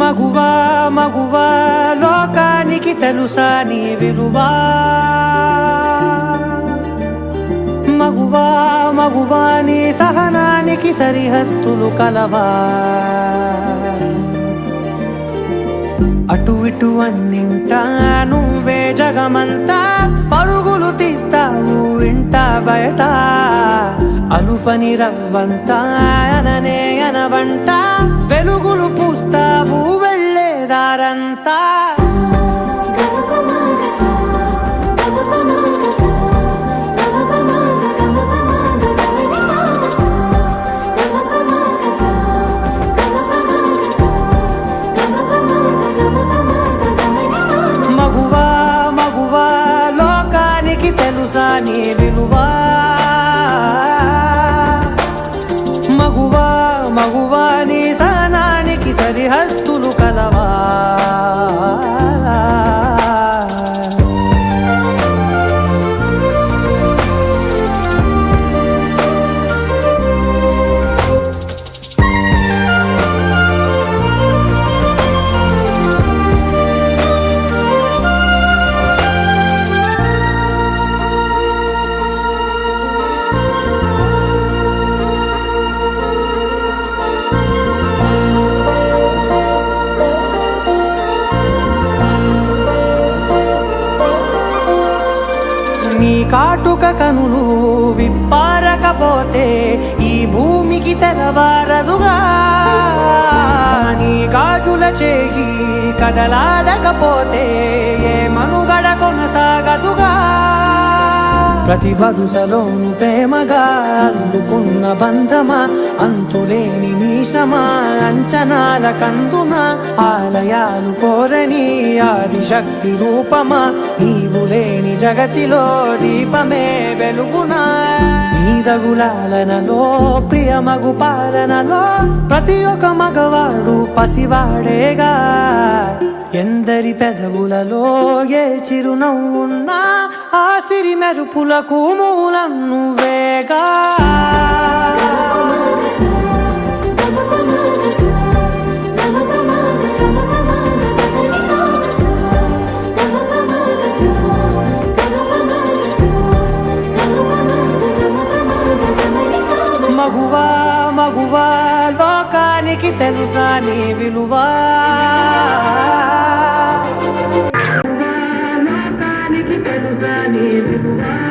మగువా మగువా లోకానికి తెలుసా నీ విలువా. మగువా మగువా నీ సహనానికి సరిహద్దులు కలవా. అటు ఇటు అన్నింటా నువ్వే జగమంతా. పరుగులు తీస్తావు ఇంట బయట. అలుపని రవ్వంతా అననే అనవంట. వెలుగులు పూస్తావు వెళ్ళేదారంతా కాటుక కనులు విప్పారకపోతే ఈ భూమికి తెలవారదుగా నీ గాజుల చేయి కదలాడకపోతే ఏ మనుగడ కొనసాగదుగా. ప్రతి వరుసలోను ప్రేమగా అల్లుకున్న బంధమా? అంతులేని నీశమా అంచనాల కందున ఆలయాలు కోరని ఆదిశక్తి రూపమా? నీవు లేని జగతిలో దీపమే వెలుగునా? నీదగులాలనలో ప్రియమగు పాలనలో ప్రతి ఒక్క మగవాడు పసివాడేగా? ఎందరి పెదవులలో ఏ చిరునవ్వున్నా ఆ సిరి మెరుపులకు మూలం నువ్వేగా తెలుసా నీ విలువా? తెలుసా నీ విలువా?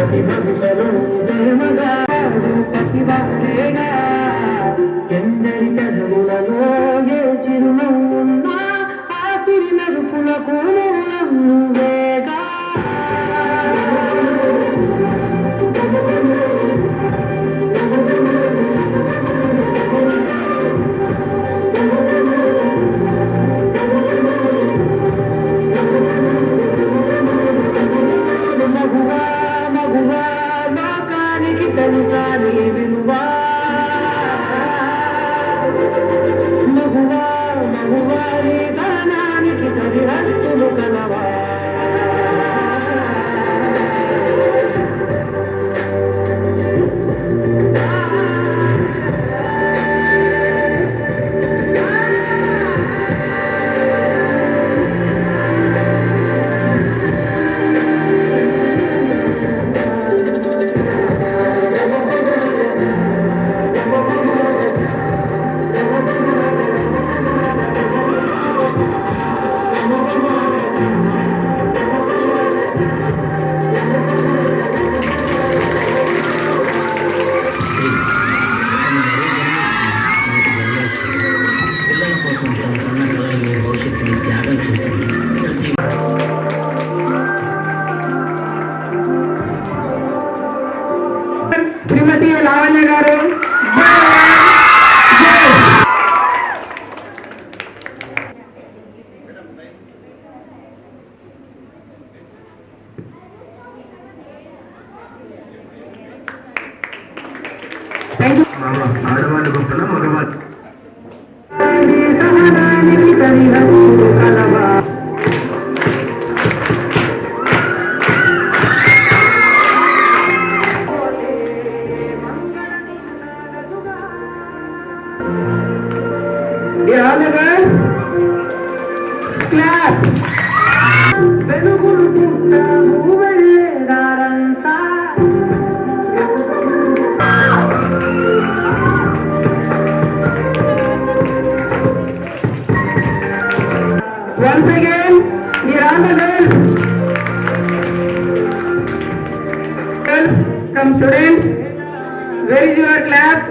ప్రతి మనసులో ప్రేమగా పసివాడేగా ఎందరి కనులలో ఏ చిరునవ్వున్నా ఆ సిరి మెరుపులకు మూలం నువ్వే again, dear come students. Where is your clap?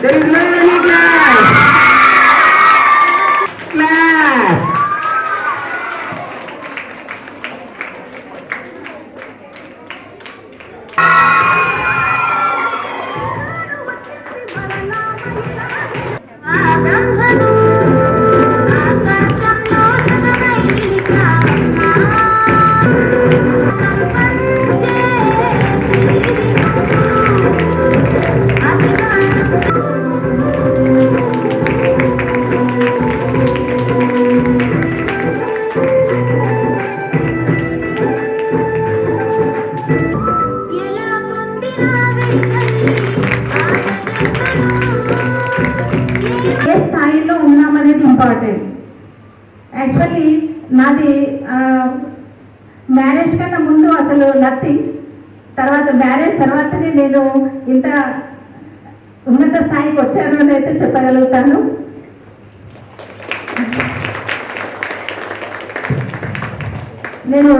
There is no any class Clap. నేను ఇంత ఉన్నత స్థాయికి వచ్చాను అని అయితే చెప్పగలుగుతాను. నేను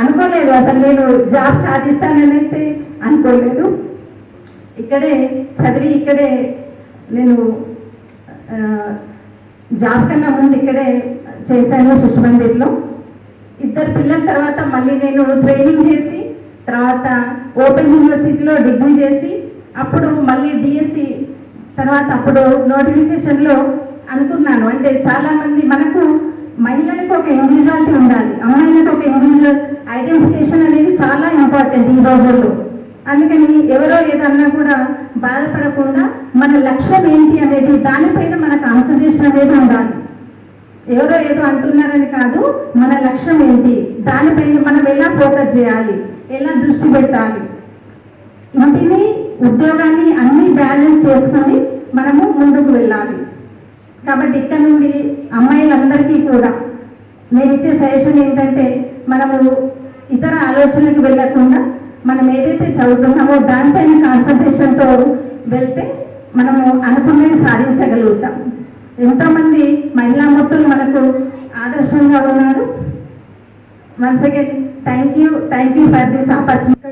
అనుకోలేదు అసలు నేను జాబ్ సాధిస్తానని అయితే అనుకోలేదు. ఇక్కడే చదివి ఇక్కడే నేను జాబ్ కన్నా ముందు ఇక్కడే చేశాను శిశు ఇద్దరు పిల్లల తర్వాత మళ్ళీ నేను ట్రైనింగ్ చేసి తర్వాత ఓపెన్ యూనివర్సిటీలో డిగ్రీ చేసి అప్పుడు మళ్ళీ డిఎస్సి తర్వాత అప్పుడు నోటిఫికేషన్లో అనుకున్నాను. అంటే చాలామంది మనకు మహిళలకు ఒక ఇండివిజువాలిటీ ఉండాలి. అమ్మాయిలకు ఒక ఇండివిజువల్ ఐడెంటిఫికేషన్ అనేది చాలా ఇంపార్టెంట్ ఈ రోజుల్లో. అందుకని ఎవరో ఏదన్నా కూడా బాధపడకుండా మన లక్ష్యం ఏంటి అనేది దానిపైన మన కాన్సన్ట్రేషన్ అనేది ఉండాలి. ఎవరో ఏదో అంటున్నారని కాదు మన లక్ష్యం ఏంటి? దానిపైన మనం ఎలా ఫోకస్ చేయాలి? ఎలా దృష్టి పెట్టాలి? ఇంటిని ఉద్యోగాన్ని అన్ని బ్యాలెన్స్ చేసుకొని మనము ముందుకు వెళ్ళాలి. కాబట్టి ఇక్కడ నుండి అమ్మాయిలందరికీ కూడా నేను ఇచ్చే సజెషన్ ఏంటంటే మనము ఇతర ఆలోచనలకు వెళ్ళకుండా మనం ఏదైతే చదువుతున్నామో దానిపైన కాన్సన్ట్రేషన్తో వెళ్తే మనము అనుకున్నది సాధించగలుగుతాం. ఎంతోమంది మహిళా మొత్తులు మనకు ఆదర్శంగా ఉన్నారు? Once again thank you thank you for this opportunity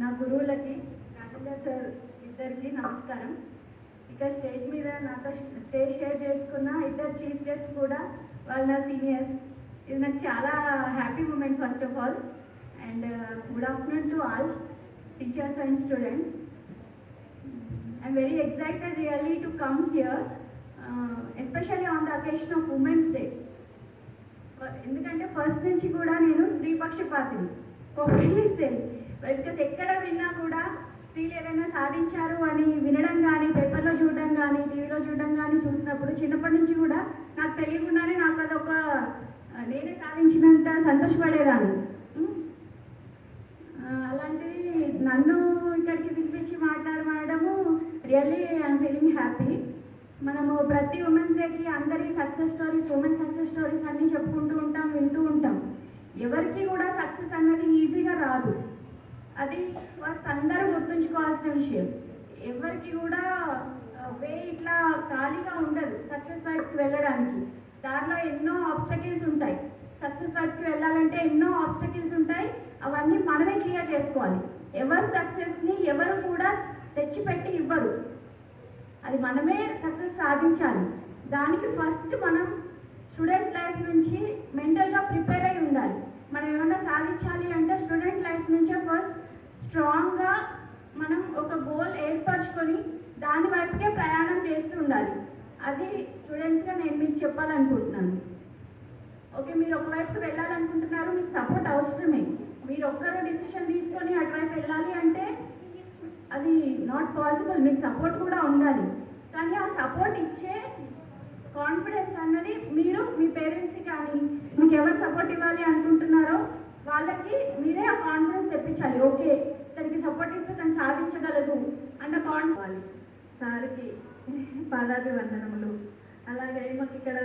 నా గురువులకి రాజేంద్ర సార్ ఇద్దరికి నమస్కారం. ఇక స్టేజ్ మీద నాతో స్టేజ్ షేర్ చేసుకున్న ఇద్దరు చీఫ్ గెస్ట్ కూడా వాళ్ళ సీనియర్స్ ఇది నాకు చాలా happy moment first of all and good afternoon to all teachers and students excited really to come to come uh, especially especially on occasion of of women's day ఎందుకంటే first నుంచి కూడా నేను స్త్రీపక్షపాతిని పక్షపాతిని because ఎక్కడ విన్నా కూడా స్త్రీలు ఏదైనా సాధించారు అని వినడం కానీ పేపర్లో చూడడం కానీ టీవీలో చూడడం కానీ చూసినప్పుడు చిన్నప్పటి నుంచి కూడా నాకు తెలియకుండానే నాకు అదొక నేనే సాధించినంత సంతోషపడేదాన్ని. ప్రతి ఉమెన్స్ డేకి అందరి success stories women success stories అన్నీ చెప్పుకుంటూ ఉంటాం వింటూ ఉంటాం. ఎవరికి కూడా సక్సెస్ అన్నది ఈజీగా రాదు. అది ఫస్ట్ అందరూ గుర్తుంచుకోవాల్సిన విషయం. ఎవరికి కూడా వే ఇట్లా ఖాళీగా ఉండదు సక్సెస్ వైపుకి వెళ్ళడానికి. దారిలో ఎన్నో ఆబ్స్టకిల్స్ ఉంటాయి. సక్సెస్ వైపుకి వెళ్ళాలంటే ఎన్నో ఆబ్స్టకిల్స్ ఉంటాయి. అవన్నీ మనమే క్లియర్ చేసుకోవాలి. ఎవరి సక్సెస్ని ఎవరు కూడా తెచ్చిపెట్టి ఇవ్వరు. అది మనమే సక్సెస్ సాధించాలి. దానికి ఫస్ట్ మనం స్టూడెంట్ లైఫ్ నుంచి మెంటల్గా ప్రిపేర్ అయి ఉండాలి. మనం ఏమైనా సాధించాలి అంటే స్టూడెంట్ లైఫ్ నుంచే ఫస్ట్ స్ట్రాంగ్గా మనం ఒక గోల్ ఏర్పరచుకొని దాని వైపుకే ప్రయాణం చేస్తూ ఉండాలి. అది స్టూడెంట్స్గా నేను మీకు చెప్పాలనుకుంటున్నాను. ఓకే మీరు ఒకవైపు వెళ్ళాలనుకుంటున్నారు మీకు సపోర్ట్ అవసరమే. మీరు ఒక్కరు డిసిషన్ తీసుకొని అటువైపు వెళ్ళాలి అంటే అది నాట్ పాసిబుల్ మీకు సపోర్ట్ కూడా ఉండాలి. కానీ ఆ సపోర్ట్ ఇచ్చే కాన్ఫిడెన్స్ అన్నది మీరు మీ పేరెంట్స్కి కానీ మీకు ఎవరు సపోర్ట్ ఇవ్వాలి అనుకుంటున్నారో వాళ్ళకి మీరే ఆ కాన్ఫిడెన్స్ తెప్పించాలి. ఓకే తనకి సపోర్ట్ ఇస్తే తను సాధించగలదు అన్న కాన్ఫిడెన్స్ సార్కి పాదాభివందనములు. అలాగే మాకు ఇక్కడ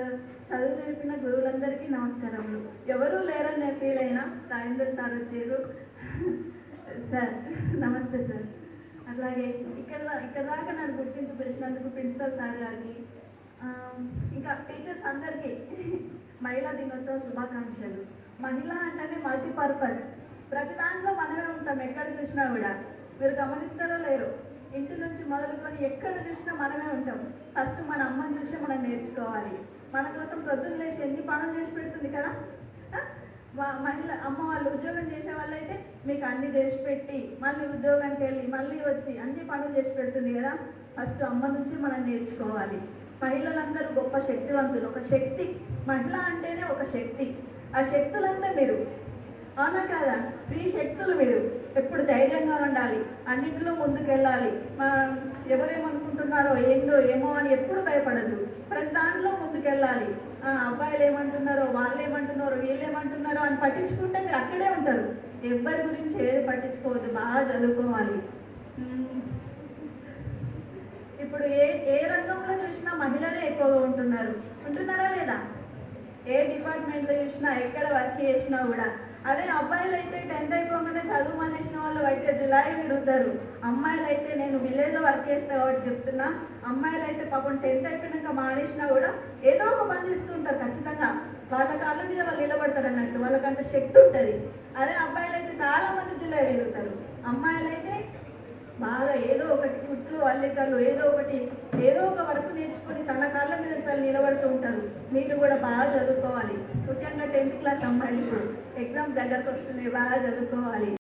చదువు నేర్పిన గురువులందరికీ నమస్కారములు. ఎవరు లేరని ఫీల్ అయినా రాజేంద్ర సార్ వచ్చారు. సార్ నమస్తే సార్. అలాగే ఇక్కడ ఇక్కడ దాకా నన్ను గుర్తించి పిలిచినందుకు ప్రిన్సిపల్ సార్ గారికి ఇంకా టీచర్స్ అందరికీ మహిళా దినోత్సవ శుభాకాంక్షలు. మహిళ అంటేనే మల్టీపర్పస్. ప్రతి దాంట్లో మనమే ఉంటాం ఎక్కడ చూసినా కూడా. మీరు గమనిస్తారో లేరు ఇంటి నుంచి మొదలుకొని ఎక్కడ చూసినా మనమే ఉంటాం. ఫస్ట్ మన అమ్మని చూసి మనం నేర్చుకోవాలి. మన కోసం ప్రొద్దున లేచి ఎన్ని పనులు చేసి పెడుతుంది కదా? మహిళ అమ్మ వాళ్ళు ఉద్యోగం చేసే వాళ్ళైతే మీకు అన్ని చేసి పెట్టి మళ్ళీ ఉద్యోగానికి వెళ్ళి మళ్ళీ వచ్చి అన్ని పనులు చేసి పెడుతుంది కదా. ఫస్ట్ అమ్మ నుంచి మనం నేర్చుకోవాలి. మహిళలందరూ గొప్ప శక్తివంతులు. ఒక శక్తి మహిళ అంటేనే ఒక శక్తి. ఆ శక్తులంతా మీరు. అవునా కాదా? మీ శక్తులు మీరు. ఎప్పుడు ధైర్యంగా ఉండాలి. అన్నింటిలో ముందుకెళ్ళాలి. మా ఎవరేమనుకుంటున్నారో ఏందో ఏమో అని ఎప్పుడు భయపడదు ప్రతి దాంట్లో ముందుకెళ్ళాలి. ఆ, అబ్బాయిలు ఏమంటున్నారో వాళ్ళు ఏమంటున్నారో వీళ్ళు అని పట్టించుకుంటే మీరు అక్కడే ఉంటారు. ఎవ్వరి గురించి ఏది పట్టించుకోవద్దు బాగా చదువుకోవాలి. ఇప్పుడు ఏ ఏ రంగంలో చూసినా మహిళలే ఎక్కువగా ఉంటున్నారు. ఉంటున్నారా లేదా? ఏ డిపార్ట్మెంట్లో చూసినా ఎక్కడ వర్క్ చేసినా కూడా. అదే అబ్బాయిలు అయితే టెన్త్ అయిపోగానే చదువు మానేసిన వాళ్ళు బయట జులై తిరుగుతారు అమ్మాయిలు అయితే నేను విలేజ్లో వర్క్ చేస్తా కాబట్టి చెప్తున్నా. అమ్మాయిలు అయితే పాపం టెన్త్ అయిపోయినాక మానేసినా కూడా ఏదో ఒక పని చేస్తూ ఉంటారు ఖచ్చితంగా. వాళ్ళ కాళ్ళ మీద వాళ్ళు నిలబడతారు అన్నట్టు. వాళ్ళకంత శక్తి ఉంటుంది. అదే అబ్బాయిలు అయితే చాలా మంది జులై తిరుగుతారు అమ్మాయిలు అయితే బాగా ఏదో ఒకటి కుట్లు అల్లికలు ఏదో ఒకటి ఏదో ఒక వర్క్ నేర్చుకొని తన కాళ్ళ మీద తను నిలబడుతూ ఉంటారు. మీరు కూడా బాగా చదువుకోవాలి. ముఖ్యంగా టెన్త్ క్లాస్ అమ్మాయిలు ఇప్పుడు ఎగ్జామ్స్ దగ్గరకు వస్తున్నాయి బాగా చదువుకోవాలి.